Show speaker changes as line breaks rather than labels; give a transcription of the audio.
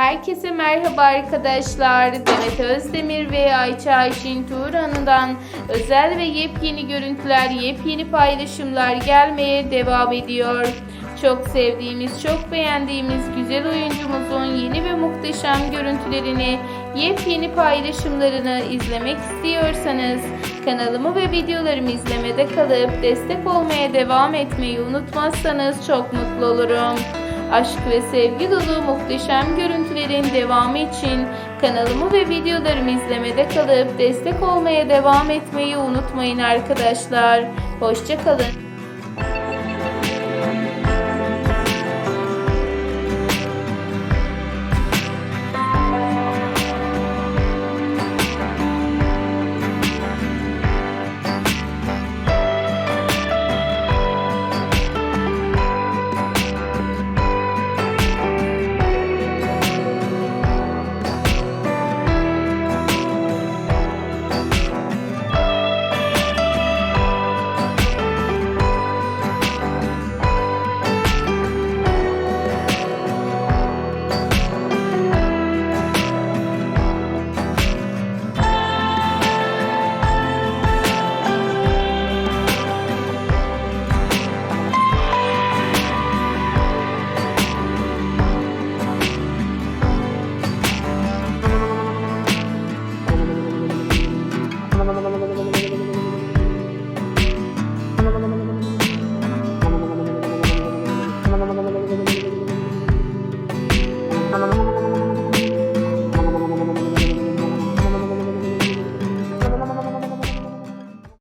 Herkese merhaba arkadaşlar. Demet Özdemir ve Ayça Ayşin Turan'dan özel ve yepyeni görüntüler, yepyeni paylaşımlar gelmeye devam ediyor. Çok sevdiğimiz, çok beğendiğimiz güzel oyuncumuzun yeni ve muhteşem görüntülerini, yepyeni paylaşımlarını izlemek istiyorsanız kanalımı ve videolarımı izlemede kalıp destek olmaya devam etmeyi unutmazsanız çok mutlu olurum. Aşk ve sevgi dolu muhteşem görüntülerin devamı için kanalımı ve videolarımı izlemede kalıp destek olmaya devam etmeyi unutmayın arkadaşlar. Hoşçakalın.